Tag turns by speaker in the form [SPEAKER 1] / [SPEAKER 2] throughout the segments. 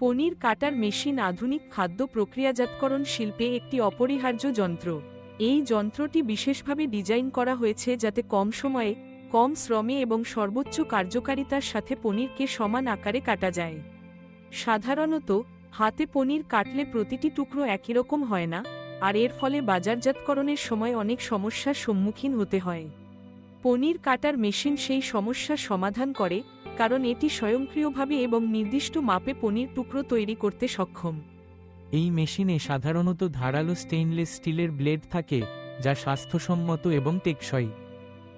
[SPEAKER 1] পনির কাটার machine আধুনিক খাদ্য প্রক্রিয়াজাতকরণ শিল্পে একটি অপরিহার্য যন্ত্র। এই যন্ত্রটি বিশেষভাবে ডিজাইন করা হয়েছে যাতে কম সময়ে, কম শ্রমে এবং সর্বোচ্চ কার্যকারিতার সাথে পনিরকে সমান আকারে কাটা যায়। সাধারণত, হাতে পনির কাটলে প্রতিটি টুকরো একই রকম হয় না, আর এর ফলে বাজারজাতকরণের সময় অনেক সমস্যার সম্মুখীন হতে হয়। পনির কাটার মেশিন সেই সমস্যার সমাধান করে কারণ এটি স্বয়ংক্রিয়ভাবে এবং নির্দিষ্ট মাপে পনির টুকরো তৈরি করতে সক্ষম।
[SPEAKER 2] এই মেশিনে সাধারণত ধারালো স্টেইনলেস স্টিলের ব্লেড থাকে, যা স্বাস্থ্যসম্মত এবং টেকসই।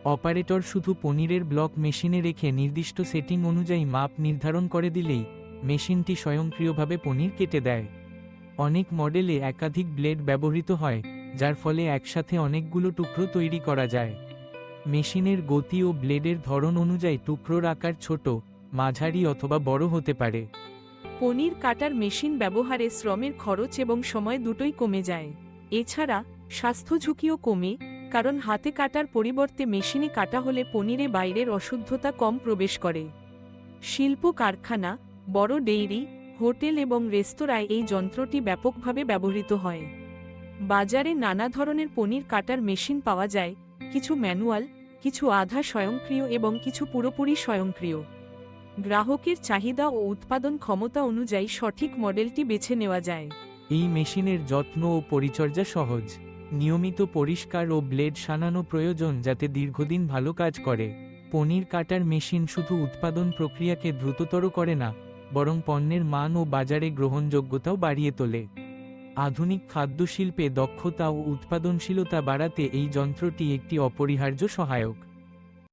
[SPEAKER 2] অপারেটর শুধু পনিরের ব্লক মেশিনে রেখে নির্দিষ্ট সেটিং অনুযায়ী মাপ নির্ধারণ করে দিলেই মেশিনটি স্বয়ংক্রিয়ভাবে পনির কেটে দেয়। অনেক মডেলে একাধিক ব্লেড ব্যবহৃত হয়, যার ফলে একসাথে অনেকগুলো টুকরো তৈরি করা যায়। মেশিনের গতি ও ব্লেডের ধরন অনুযায়ী টুকরোর আকার ছোট, মাঝারি অথবা বড় হতে পারে।
[SPEAKER 1] পনির কাটার মেশিন ব্যবহারে শ্রমের খরচ এবং সময় দুটোই কমে যায়। এছাড়া স্বাস্থ্য ঝুঁকিও কমে, কারণ হাতে কাটার পরিবর্তে মেশিনে কাটা হলে পনিরে বাইরের অশুদ্ধতা কম প্রবেশ করে। শিল্প কারখানা, বড় ডেইরি, হোটেল এবং রেস্তোরাঁয় এই যন্ত্রটি ব্যাপকভাবে ব্যবহৃত হয়। বাজারে নানা ধরনের পনির কাটার মেশিন পাওয়া যায় কিছু ম্যানুয়াল, কিছু আধা স্বয়ংক্রিয় এবং কিছু পুরোপুরি স্বয়ংক্রিয়। গ্রাহকের চাহিদা ও উৎপাদন ক্ষমতা অনুযায়ী সঠিক মডেলটি বেছে নেওয়া যায়।
[SPEAKER 2] এই মেশিনের যত্ন ও পরিচর্যা সহজ, নিয়মিত পরিষ্কার ও ব্লেড সানানো প্রয়োজন যাতে দীর্ঘদিন ভালো কাজ করে। পনির কাটার মেশিন শুধু উৎপাদন প্রক্রিয়াকে দ্রুততর করে না, বরং পণ্যের মান ও বাজারে গ্রহণযোগ্যতাও বাড়িয়ে তোলে। আধুনিক খাদ্যশিল্পে দক্ষতা ও উৎপাদনশীলতা বাড়াতে এই যন্ত্রটি একটি অপরিহার্য সহায়ক।